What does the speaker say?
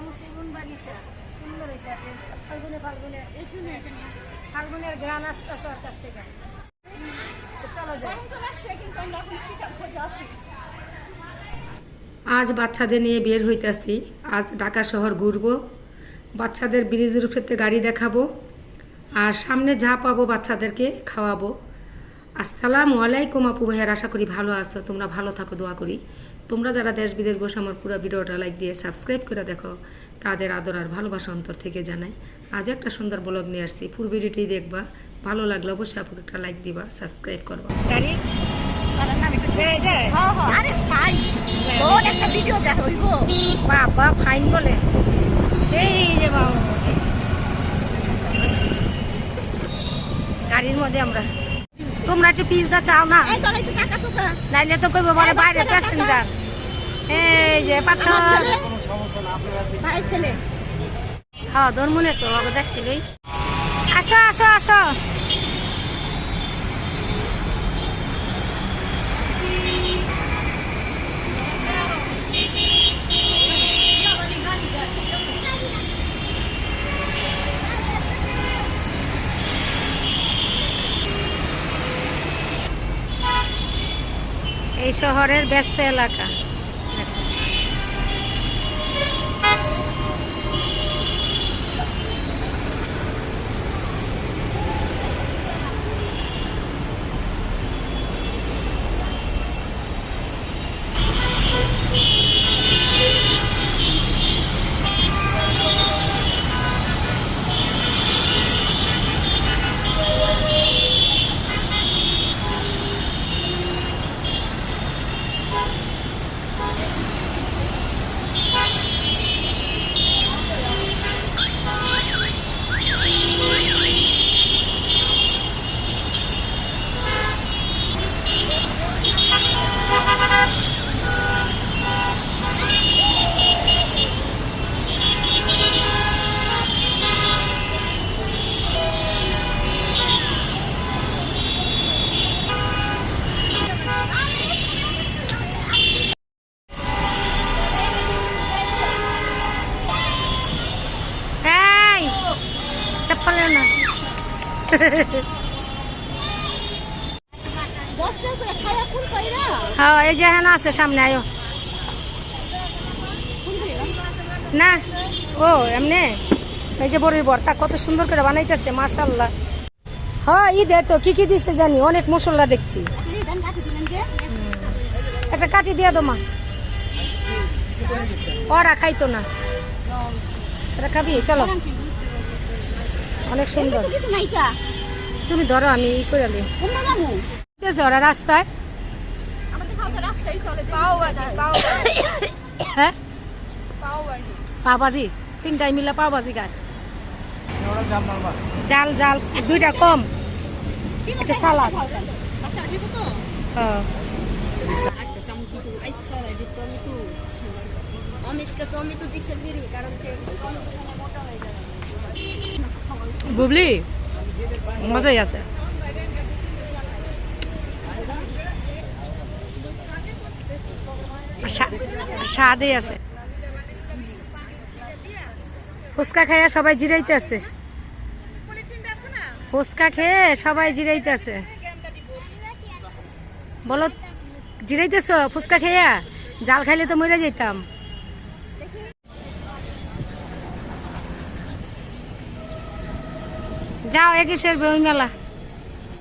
যাব সেগুন বাগিচা, সুন্দর হয়েছে ফাল্গুনে ফাল্গুনে, ফাল্গুনের আসতেছে ওর কাছ থেকে। চলো যাই। আজ বাচ্চাদের নিয়ে বের হইতাছি। আজ ঢাকা শহর ঘুরব। বাচ্চাদের ব্রিজের উপরে গাড়ি দেখাবো। আর সামনে যা পাবো বাচ্চাদেরকে খাওয়াবো। আসসালামু আলাইকুম আপু ভাইয়ার আশা করি ভালো আছো। তোমরা ভালো থাকো দোয়া করি। তোমরা যারা দেশ বিদেশ বসে আমার পুরো ভিডিওটা লাইক দিয়ে সাবস্ক্রাইব করে দেখো তাদের আদর আর ভালোবাসা অন্তর থেকে জানাই। আজ একটা সুন্দর ব্লগ নিয়ে আসছি। পুরো ভিডিওটি দেখবা ভালো লাগলে অবশ্যই আপুকে একটা লাইক দিবা সাবস্ক্রাইব করবা। গাড়ি এই যে আরে ভাই তোর একটা ভিডিও যা হইব। বাবা ফাইন বলে। এই যে বাবা। গাড়ির মধ্যে আমরা তোমরা একটু পিজা চাও না? নাইলে তো কইবো বলে বাইরে প্যাসেঞ্জার। এই যে পাথর। হ্যাঁ তোর মনে তো লই আসো আসো আসো। এই শহরের ব্যস্ত এলাকা। না। হ্যাঁ এই যে আছে, সামনে আয়ো। না, ও, এমনি? এই যে কত সুন্দর করে বানাইতেছে হ্যাঁ ঈদের তো কি কি দিছে জানি, অনেক মশলা দেখছি। একটা কাটি দিয়ে দো মা। ওরা খাইতো না। এটা খাবি, চলো। অনেক সুন্দর। তুমি ধরো আমি ই করে আলি ওরা রাস্তায়। হ্যাঁ? পাওভাজি তিনটাই মিলে পাওভাজি জাল জাল দুইটা কম। সালাদ। আচ্ছা হ্যাঁ। অমিতকে তো অমিত দিচ্ছে কারণ সে বুবলি, মজাই আছে। সা- আছে। ফুচকা খাইয়া সবাই জিরাইতেছে ফুচকা খেয়ে সবাই জিরাইতেছে বলো, জিরাইতেছ ফুচকা খেয়া? জাল খাইলে তো মরে যেতাম যাও একুশের বই মেলা